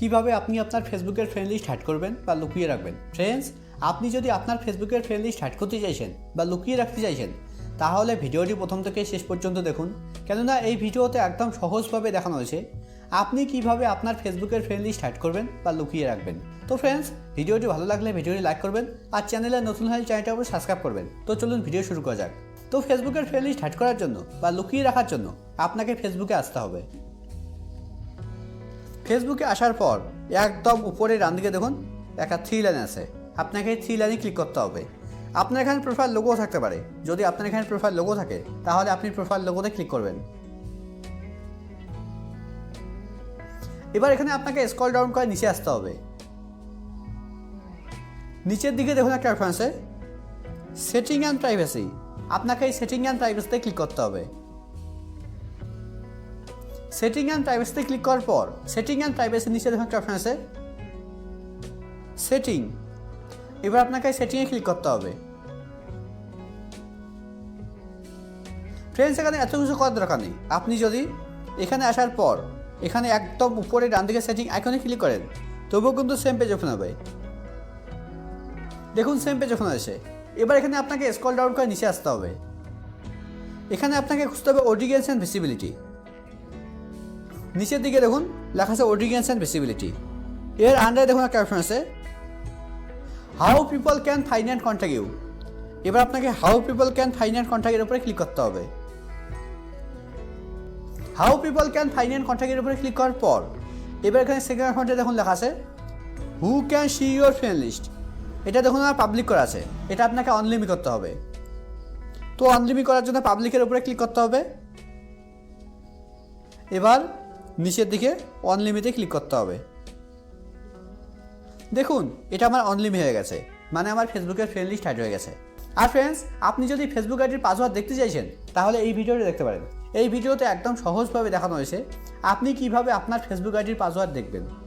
কীভাবে আপনি আপনার ফেসবুকের ফ্রেন্ড লিস্ট হ্যাড করবেন বা লুকিয়ে রাখবেন? ফ্রেন্ডস আপনি যদি আপনার ফেসবুকের ফ্রেন্ড লিস্ট হ্যাড করতে চাইছেন বা লুকিয়ে রাখতে চাইছেন, তাহলে ভিডিওটি প্রথম থেকে শেষ পর্যন্ত দেখুন। কেননা এই ভিডিওতে একদম সহজভাবে দেখানো হয়েছে আপনি কীভাবে আপনার ফেসবুকের ফ্রেন্ড লিস্ট হ্যাড করবেন বা লুকিয়ে রাখবেন। তো ফ্রেন্ডস ভিডিওটি ভালো লাগলে ভিডিওটি লাইক করবেন আর চ্যানেলে নতুন হলে চ্যানেলটা অবশ্যই সাবস্ক্রাইব করবেন। তো চলুন ভিডিও শুরু করা যাক। তো ফেসবুকের ফ্রেন্ড লিস্ট হ্যাড করার জন্য বা লুকিয়ে রাখার জন্য আপনাকে ফেসবুকে আসতে হবে। ফেসবুকে আসার পর একদম উপরে ডান দিকে দেখুন, একটা থ্রি লাইন আছে। আপনাকে থ্রি লাইনে ক্লিক করতে হবে। আপনার এখানে প্রোফাইল লোগো থাকতে পারে। যদি আপনার এখানে প্রোফাইল লোগো থাকে, তাহলে আপনি প্রোফাইল লোগোতে ক্লিক করবেন। এবার এখানে আপনাকে স্কল ডাউন করে নিচে আসতে হবে। নিচের দিকে দেখুন একটা অপশন আছে সেটিং অ্যান্ড প্রাইভেসি আপনাকে এই সেটিং অ্যান্ড প্রাইভেসিতে ক্লিক করতে হবে। সেটিং অ্যান্ড প্রাইভেসিতে ক্লিক করার পর সেটিং অ্যান্ড প্রাইভেসির নিচে দেখুন একটা অপশন আছে। সেটিং এবার আপনাকে সেটিংয়ে ক্লিক করতে হবে। ফ্রেন্ডস এখানে এত কিছু করার দরকার নেই। আপনি যদি এখানে আসার পর, এখানে একদম উপরে ডান দিকে সেটিং আইকনে ক্লিক করেন, তবুও কিন্তু সেম পেজ ওপেন হবে। দেখুন সেম পেজ ওপেন হয়েছে। এবার এখানে আপনাকে স্কল ডাউন করে নিচে আসতে হবে। এখানে আপনাকে খুঁজতে হবে অডিয়েন্স অ্যান্ড ভিসিবিলিটি নিচের দিকে দেখুন, লেখা আছে অডিয়েন্স অ্যান্ড ভিসিবিলিটি এর আন্ডারে দেখুন একটা অপশন আছে how people can find and contact you এবার আপনাকে how people can find and কন্ট্যাক্টের উপরে ক্লিক করতে হবে। How people can find and কন্ট্যাক্টের উপরে ক্লিক করার পর, এবার এখানে সেকেন্ড অপশনটা দেখুন লেখা আছে who can see your friend list এটা দেখুন আমার পাবলিক করা আছে, এটা আপনাকে অনলিমি করতে হবে। তো অনলিমি করার জন্য পাবলিকের উপরে ক্লিক করতে হবে। এবার নিচের দিকে অনলিমিটে ক্লিক করতে হবে। দেখুন, এটা আমার অনলিমি হয়ে গেছে মানে আমার ফেসবুকের ফ্রেন্ড স্টার্ট হয়ে গেছে। আর ফ্রেন্ডস আপনি যদি ফেসবুক আইডির পাসওয়ার্ড দেখতে চাইছেন, তাহলে এই ভিডিওটি দেখতে পারেন। এই ভিডিওতে একদম সহজভাবে দেখানো হয়েছে, আপনি কীভাবে আপনার ফেসবুক আইডির পাসওয়ার্ড দেখবেন।